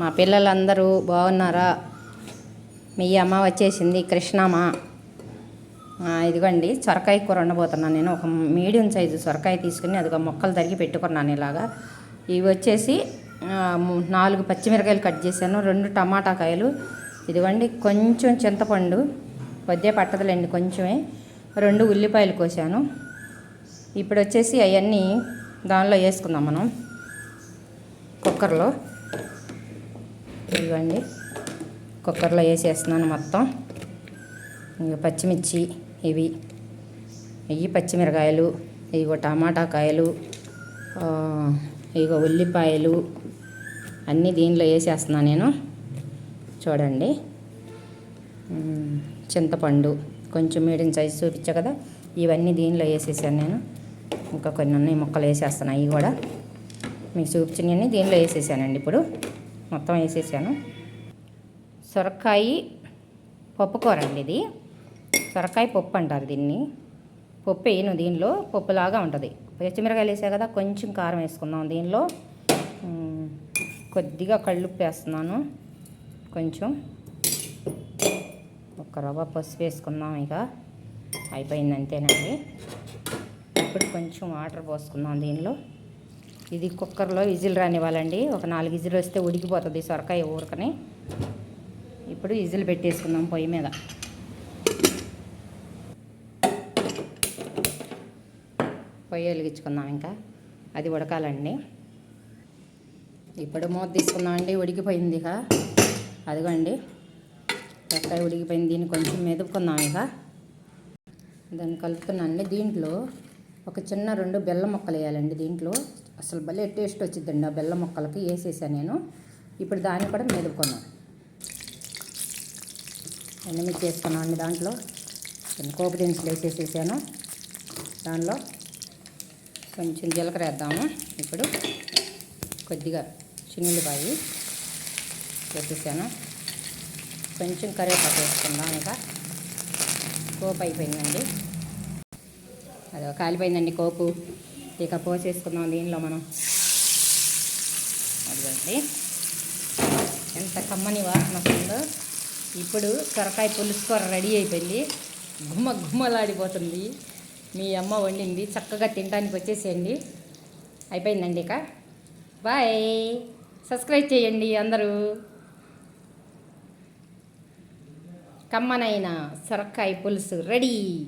మా పిల్లలందరూ బాగున్నారా? మీ అమ్మ వచ్చేసింది కృష్ణమ్మ. ఇదిగోండి సొరకాయ కూర వండబోతున్నాను నేను. ఒక మీడియం సైజు సొరకాయ తీసుకుని అదిగో మొక్కలు తరిగి పెట్టుకున్నాను ఇలాగా. ఇవి వచ్చేసి నాలుగు పచ్చిమిరకాయలు కట్ చేశాను రెండు టమాటా కాయలు. ఇదిగోండి కొంచెం చింతపండు కొద్దిగా పట్టదులేండి కొంచెమే. రెండు ఉల్లిపాయలు కోసాను. ఇప్పుడు వచ్చేసి అవన్నీ దానిలో వేసుకుందాం మనం కుక్కర్లో. ఇదిగోండి. కుక్కర్లో వేసేస్తున్నాను మొత్తం. ఇంకా పచ్చిమిర్చి ఇవి. ఇవి పచ్చిమిరకాయలు ఇగో టమాటా కాయలు ఇగో ఉల్లిపాయలు అన్నీ దీనిలో వేసేస్తున్నాను నేను. చూడండి. చింతపండు కొంచెం మీడియం సైజు చూపించా కదా. ఇవన్నీ దీనిలో వేసేసాను నేను. ఇంకా కొన్ని ఉన్నాయి ముక్కలు వేసేస్తాను అవి కూడా. మీకు చూపించినవన్నీ దీనిలో వేసేసానండి ఇప్పుడు. మొత్తం వేసేసాను. సొరకాయ పప్పుకూర అండి ఇది. సొరకాయ పప్పు అంటారు దీన్ని. పప్పు వేయను దీనిలో పప్పులాగా ఉంటుంది. పచ్చిమిరకాయలు వేసా కదా కొంచెం కారం వేసుకుందాం దీనిలో. కొద్దిగా కళ్ళుప్పు వేస్తున్నాను. కొంచెం. ఒక రవ్వ పసుపు వేసుకుందాం ఇక. అయిపోయింది అంతేనండి. ఇప్పుడు కొంచెం వాటర్ పోసుకుందాం దీనిలో. ఇది కుక్కర్లో విజిల్ రానివ్వాలండి. ఒక నాలుగు విజిల్ వస్తే ఉడికిపోతుంది సొరకాయ ఊరకని. ఇప్పుడు విజిల్ పెట్టేసుకుందాం పొయ్యి మీద. పొయ్యి వెలిగించుకుందాం ఇంకా. అది ఉడకాలండి. ఇప్పుడు మూత తీసుకుందామండి. ఉడికిపోయింది ఇక. అదిగోండి. సొరకాయ ఉడికిపోయింది. దీన్ని కొంచెం మెదుపుకుందాం ఇక. దాన్ని కలుపుతున్నానండి దీంట్లో. ఒక చిన్న రెండు బెల్ల ముక్కలు వేయాలండి దీంట్లో. అసలు భలే టేస్ట్ వచ్చిందండి ఆ బెల్ల ముక్కలకి. వేసేసాను నేను. ఇప్పుడు దాన్ని కూడా మెదుపుకున్నాను ఎండుమిర్చి చేసుకున్నాను అండి దాంట్లో. కొన్ని కోపు దినుసులు వేసేసేసాను. దానిలో కొంచెం జీలకర్ర వేద్దాము. ఇప్పుడు కొద్దిగా చిన్నపాయి వేసేసాను. కొంచెం కరివేపాకు వేసుకుందాం ఇంకా. కోపు అయిపోయిందండి. అది కాలిపోయిందండి కోపు. ఇక పోసేసుకుందాం దీనిలో మనం. అదిగోండి. ఎంత కమ్మని వాసన వస్తుందో. ఇప్పుడు సొరకాయ పులుసుకూర రెడీ అయిపోయింది. గుమ్మ గుమ్మలాడిపోతుంది మీ అమ్మ వండింది. చక్కగా తినడానికి వచ్చేసేయండి. అయిపోయిందండి ఇక. బాయ్. సబ్స్క్రైబ్ చేయండి అందరూ. కమ్మనైన సొరకాయ పులుసు రెడీ.